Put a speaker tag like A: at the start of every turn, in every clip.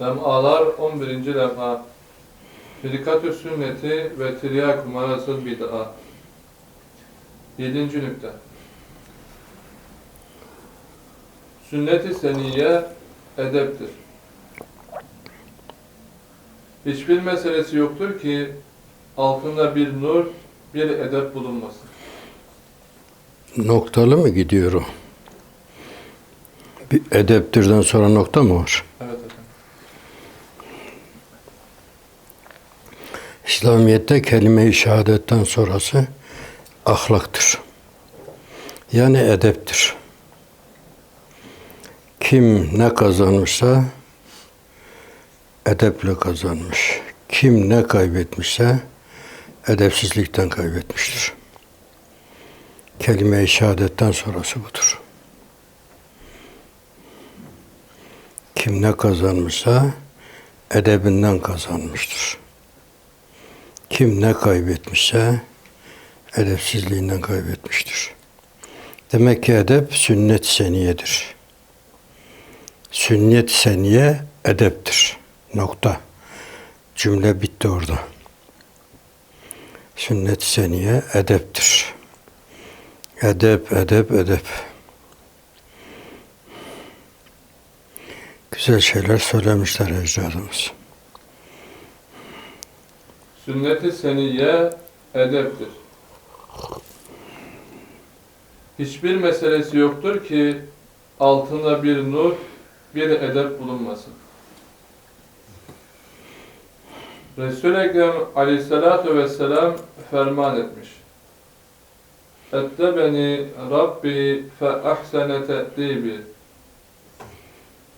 A: Lemalar 11. lemha Firikatü sünneti ve tiryak marasıl bid'a 7. nükte Sünnet-i seniye edeptir. Hiçbir meselesi yoktur ki altında bir nur, bir edep bulunmasın.
B: Noktalı mı gidiyor o? Bir edeptirden sonra nokta mı var?
A: Evet
B: İslamiyet'te kelime-i şehadetten sonrası ahlaktır. Yani edeptir. Kim ne kazanmışsa edeple kazanmış. Kim ne kaybetmişse edepsizlikten kaybetmiştir. Kelime-i şehadetten sonrası budur. Kim ne kazanmışsa edebinden kazanmıştır. Kim ne kaybetmişse edepsizliğinden kaybetmiştir. Demek ki edep sünnet seniyedir. Sünnet seniye edeptir. Nokta. Cümle bitti orada. Sünnet seniye edeptir. Edep, edep, edep. Güzel şeyler söylemişler ecdadımız.
A: Sünnet-i seniye edeptir. Hiçbir meselesi yoktur ki altında bir nur, bir edep bulunmasın. Resul-i Ekrem aleyhissalatu vesselam ferman etmiş. Ettebeni Rabbi fe ahsene te'dibi.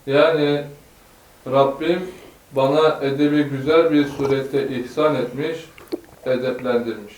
A: Yani Rabbim bana edebi güzel bir surette ihsan etmiş, edeplendirmiş.